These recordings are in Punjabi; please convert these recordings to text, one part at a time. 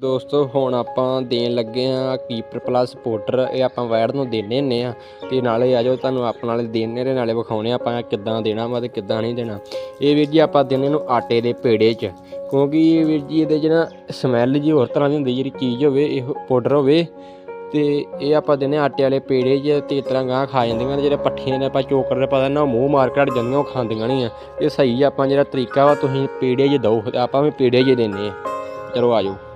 ਦੋਸਤੋ, ਹੁਣ ਆਪਾਂ ਦੇਣ ਲੱਗੇ ਆ ਕੀਪਰ ਪਲੱਸ ਪਾਊਡਰ ਇਹ ਆਪਾਂ ਵੈੜ ਨੂੰ ਦੇਣੇ ਹੁੰਨੇ ਆ ਤੇ ਨਾਲੇ ਆ ਜਾਓ, ਤੁਹਾਨੂੰ ਆਪਾਂ ਨਾਲੇ ਦੇਣੇ ਨਾਲੇ ਵਿਖਾਉਣੇ ਆ ਆਪਾਂ ਕਿੱਦਾਂ ਦੇਣਾ ਵਾ ਤੇ ਕਿੱਦਾਂ ਨਹੀਂ ਦੇਣਾ। ਇਹ ਵੀਰ ਜੀ ਆਪਾਂ ਦੇਣੇ ਨੂੰ ਆਟੇ ਦੇ ਪੇੜੇ 'ਚ, ਕਿਉਂਕਿ ਇਹ ਵੀਰ ਜੀ ਇਹਦੇ ਜਿਹੜਾ ਨਾ ਸਮੈਲ ਜੀ ਹੋਰ ਤਰ੍ਹਾਂ ਦੀ ਹੁੰਦੀ ਜਿਹੜੀ ਚੀਜ਼ ਹੋਵੇ, ਇਹ ਪਾਊਡਰ ਹੋਵੇ। ਤੇ ਇਹ ਆਪਾਂ ਦਿੰਨੇ ਆਟੇ ਵਾਲੇ ਪੇੜੇ 'ਚ ਤੇ ਇਸ ਤਰ੍ਹਾਂ ਗਾਂ ਖਾ ਜਾਂਦੀਆਂ ਨੇ, ਜਿਹੜੇ ਪੱਠੀਆਂ ਨੇ, ਆਪਾਂ ਚੋਕਰ ਦੇ ਪਤਾ ਨਾ ਮੂੰਹ ਮਾਰ ਕੇ ਹਟ ਜਾਂਦੀਆਂ, ਉਹ ਖਾਂਦੀਆਂ ਨਹੀਂ ਆ। ਇਹ ਸਹੀ ਆਪਾਂ ਜਿਹੜਾ ਤਰੀਕਾ ਵਾ, ਤੁਸੀਂ ਪੇੜੇ 'ਚ ਦਿਓ ਤੇ ਆਪਾਂ ਵੀ ਪੇੜੇ 'ਚ ਦੇਣੇ ਆ ਚਲੋ ਆਜੋ ਆਪਾਂ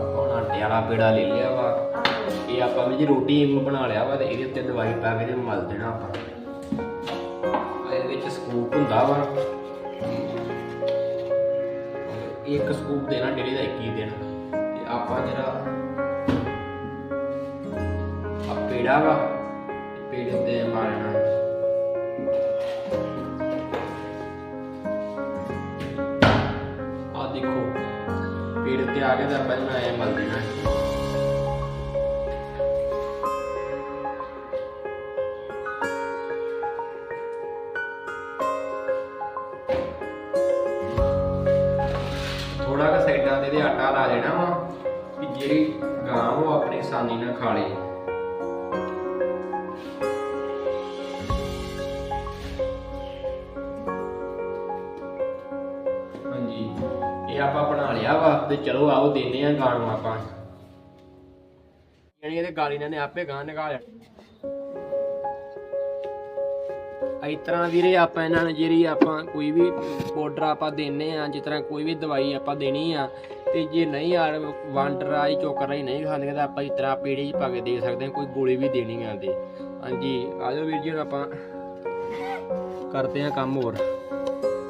ਹੁਣ ਆਟੇ ਵਾਲਾ ਪੇੜਾ ਲੈ ਲਿਆ ਵਾ। ਇਹ ਆਪਾਂ ਵੀ ਜੀ ਰੋਟੀ ਬਣਾ ਲਿਆ ਵਾ ਤੇ ਇਹਦੇ ਉੱਤੇ ਦਵਾਈ ਪਾ ਕੇ ਇਹਨੂੰ ਮਲ ਦੇਣਾ ਆਪਾਂ। ਇਹਦੇ ਵਿੱਚ ਸਕੂਪ ਹੁੰਦਾ ਵਾ। ਇੱਕ ਸਕੂਪ ਦੇਣਾ ਡੇਲੀ ਦਾ 21 ਦੇਣਾ। ਤੇ ਆਪਾਂ ਜਿਹੜਾ ਆ ਪੇੜਾ ਵਾ, ਪੇੜੇ ਤੇ ਮਾਰਨਾ। ਆ ਦੇਖੋ ਪੇੜ ਤੇ ਆ ਕੇ ਤਾਂ ਆਪਾਂ ਇਹਨੂੰ ਐ ਮਲ ਦੇਣਾ ਥੋੜਾ ਜਿਹਾ ਸਾਈਡਾਂ ਤੇ ਇਹਦੇ ਆਟਾ ਲਾ ਦੇਣਾ ਵਾ ਕਿ ਜਿਹੜੀ ਗਾਂ ਉਹ ਆਪਣੀ ਆਸਾਨੀ ਨਾਲ ਖਾ ਲੇ। ਹਾਂਜੀ। ਇਹ ਆਪਾਂ ਬਣਾ ਲਿਆ ਵਾ ਤੇ ਚਲੋ ਆਓ ਦੇਨੇ ਆ ਗਾਣ ਨੂੰ ਆਪਾਂ। ਯਾਨੀ ਇਹਦੇ ਇਹਨਾਂ ਨੇ ਆਪੇ ਗਾਣ ਨਿਕਾਲਿਆ ਇਸ ਤਰ੍ਹਾਂ ਵੀਰੇ ਆਪਾਂ ਇਹਨਾਂ ਨੂੰ ਜਿਹੜੀ ਆਪਾਂ ਕੋਈ ਵੀ ਪਾਊਡਰ ਆਪਾਂ ਦੇਨੇ ਆ, ਜਿਸ ਤਰ੍ਹਾਂ ਕੋਈ ਵੀ ਦਵਾਈ ਆਪਾਂ ਦੇਣੀ ਆ, ਤੇ ਜੇ ਨਹੀਂ ਆ ਵਾਂਡਰ ਆਈ ਚੋਕਰ ਆਈ ਨਹੀਂ ਖਾਂਦੇ, ਤਾਂ ਆਪਾਂ ਇਸ ਤਰ੍ਹਾਂ ਪੇੜੇ 'ਚ ਪਾ ਕੇ ਦੇ ਸਕਦੇ ਹਾਂ, ਕੋਈ ਗੋਲੀ ਵੀ ਦੇਣੀ ਆ ਤੇ ਹਾਂਜੀ ਆਜੋ ਵੀਰ ਜੀ, ਹੁਣ ਆਪਾਂ ਕਰਦੇ ਆ ਕੰਮ ਹੋਰ।